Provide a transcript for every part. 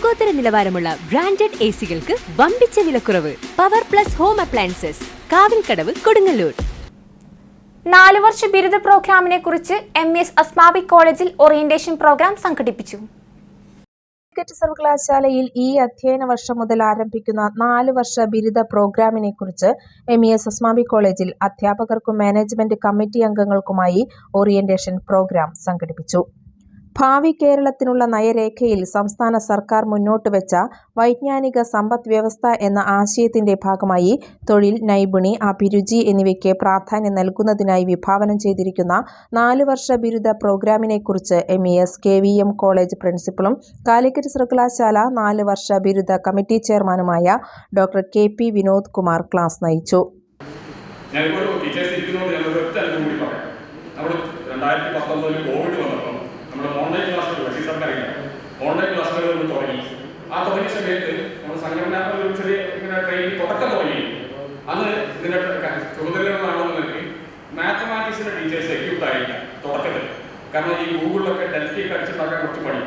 ലോകോത്തര നിലവാരമുള്ള branded A സികൾക്ക് വമ്പിച്ച വിലക്കുറവ്. Power plus home appliances Kavilkadavu Kodungallur. നാലു വർഷ ബിരുദ പ്രോഗ്രാമിനെ കുറിച്ച് എം എസ് അസ്മാബി കോളേജിൽ ഓറിയന്റേഷൻ പ്രോഗ്രാം സംഘടിപ്പിച്ചു. കാലിക്കറ്റ് സർവകലാശാലയിൽ ഈ അധ്യയന വർഷം മുതൽ ആരംഭിക്കുന്ന നാല് വർഷ ബിരുദ പ്രോഗ്രാമിനെ കുറിച്ച് എം ഇ എസ് അസ്മാബി കോളേജിൽ അധ്യാപകർക്കും മാനേജ്മെന്റ് കമ്മിറ്റി അംഗങ്ങൾക്കുമായി ഓറിയന്റേഷൻ പ്രോഗ്രാം സംഘടിപ്പിച്ചു. ഭാവി കേരളത്തിനുള്ള നയരേഖയിൽ സംസ്ഥാന സർക്കാർ മുന്നോട്ട് വെച്ച വൈജ്ഞാനിക സമ്പദ് വ്യവസ്ഥ എന്ന ആശയത്തിന്റെ ഭാഗമായി തൊഴിൽ നൈപുണി അഭിരുചി എന്നിവയ്ക്ക് പ്രാധാന്യം നൽകുന്നതിനായി വിഭാവനം ചെയ്തിരിക്കുന്ന നാല് വർഷ ബിരുദ പ്രോഗ്രാമിനെക്കുറിച്ച് M E S K V M college പ്രിൻസിപ്പളും Calicut സർവകലാശാല നാല് വർഷ ബിരുദ കമ്മിറ്റി ചെയർമാനുമായ doctor K P Vinod Kumar class നയിച്ചു. ഞാനിപ്പോൾ ടീച്ചേഴ്സ് ഇരിക്കുന്നതുകൊണ്ട് ഞാൻ ഒരൊറ്റ അനുഭവം കൂടി പറയാം. നമ്മൾ രണ്ടായിരത്തി പത്തൊമ്പതിൽ കോവിഡ് വന്നപ്പോൾ ആ തുടങ്ങിയ സമയത്ത് നമ്മൾ സംഘടന ചെറിയ ഇങ്ങനെ ട്രെയിനിങ് തുടക്കം തുടങ്ങി അന്ന് ഇതിന്റെ നൽകി മാത്തമാറ്റിക്സിന്റെ ടീച്ചേഴ്സ് എക്യൂപ്ഡ് ആയില്ല തുടക്കത്തിൽ. കാരണം ഈ ഗൂഗിളിലൊക്കെ ഡൽഹി അടിച്ചുണ്ടാക്കാൻ കുറച്ച് പണി.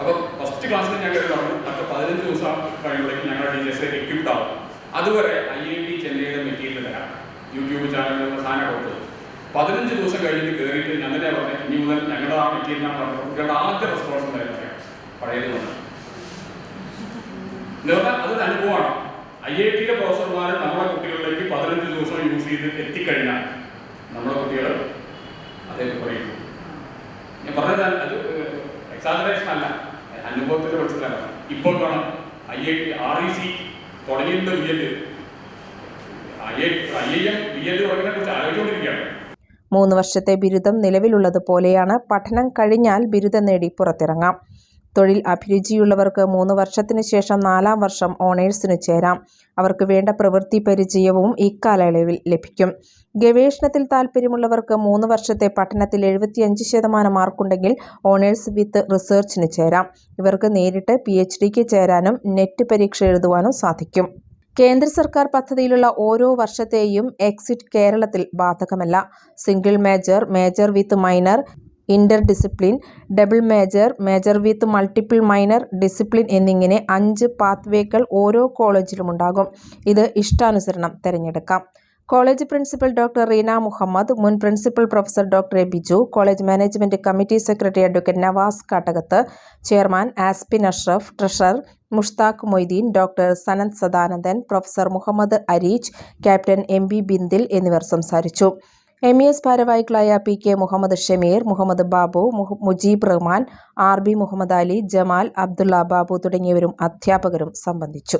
അപ്പോൾ ഫസ്റ്റ് ക്ലാസ്സിൽ ഞങ്ങൾ പറഞ്ഞു അടുത്ത പതിനഞ്ച് ദിവസം കഴിയുമ്പോഴേക്കും ഞങ്ങളുടെ ടീച്ചേഴ്സ് എക്യൂപ്ഡ് ആവും. അതുവരെ ഐ ഐ ടി ചെന്നൈയുടെ മെറ്റീരിയൽ തരാം യൂട്യൂബ് ചാനലിൽ സാധനം കൊടുത്തത് പതിനഞ്ച് ദിവസം കഴിഞ്ഞിട്ട് കയറിയിട്ട് ഞാൻ തന്നെ പറഞ്ഞു ഇനി മുതൽ ഞങ്ങളുടെ ആ മെറ്റീരിയലാണ് പറഞ്ഞു കുട്ടികളുടെ ആദ്യ റെസ്പോൺസ് ഉണ്ടായിരുന്നു പഴയത് കൊണ്ട് എന്ന് പറഞ്ഞാൽ അതൊരു അനുഭവമാണ് ഐ ഐ ടിയിലെ പ്രൊഫസർമാർ നമ്മുടെ കുട്ടികളിലേക്ക് പതിനഞ്ച് ദിവസം യൂസ് ചെയ്ത് എത്തിക്കഴിഞ്ഞാൽ നമ്മുടെ കുട്ടികൾ അതേ പറയും. ഞാൻ പറഞ്ഞത് അത് എക്സാജറേഷൻ അല്ല. അനുഭവത്തിന്റെ പഠിച്ചതാണ് ഇപ്പോൾ കാണാം I I T R E C തുടങ്ങിയിട്ടുണ്ട് B Ed I I I M B Ed തുടങ്ങിയതിനെ കുറിച്ച് ആലോചിച്ചുകൊണ്ടിരിക്കുകയാണ്. മൂന്ന് വർഷത്തെ ബിരുദം നിലവിലുള്ളതുപോലെയാണ് പഠനം കഴിഞ്ഞാൽ ബിരുദം നേടി പുറത്തിറങ്ങാം. തൊഴിൽ അഭിരുചിയുള്ളവർക്ക് മൂന്ന് വർഷത്തിന് ശേഷം നാലാം വർഷം ഓണേഴ്സിന് ചേരാം. അവർക്ക് വേണ്ട പ്രവൃത്തി പരിചയവും ഇക്കാലയളവിൽ ലഭിക്കും. ഗവേഷണത്തിൽ താൽപ്പര്യമുള്ളവർക്ക് മൂന്ന് വർഷത്തെ പഠനത്തിൽ എഴുപത്തിയഞ്ച് ശതമാനം മാർക്കുണ്ടെങ്കിൽ ഓണേഴ്സ് വിത്ത് റിസർച്ചിന് ചേരാം. ഇവർക്ക് നേരിട്ട് പി എച്ച് ഡിക്ക് ചേരാനും നെറ്റ് പരീക്ഷ എഴുതുവാനും സാധിക്കും. കേന്ദ്ര സർക്കാർ പദ്ധതിയിലുള്ള ഓരോ വർഷത്തെയും എക്സിറ്റ് കേരളത്തിൽ ബാധകമല്ല. Single major major with minor inter discipline double major major with multiple minor discipline എന്നിങ്ങനെ അഞ്ച് പാത്വേകൾ ഓരോ കോളേജിലും ഉണ്ടാകും. ഇത് ഇഷ്ടാനുസരണം തിരഞ്ഞെടുക്കാം. College principal doctor Reena Muhammad മുൻ principal professor doctor A Biju college management committee secretary advocate Navas Kattakath chairman Aspin Ashraf treasurer Mushtaq Moideen doctor Sananth Sadanandan professor Muhammad Areej captain M B Bindil എന്നിവർ സംസാരിച്ചു. M E S ഭാരവാഹികളായ P K Muhammad Shameer Muhammad Babu Mujeeb Rahman R B Muhammad Ali Jamal Abdulla Babu തുടങ്ങിയവരും അധ്യാപകരും സംബന്ധിച്ചു.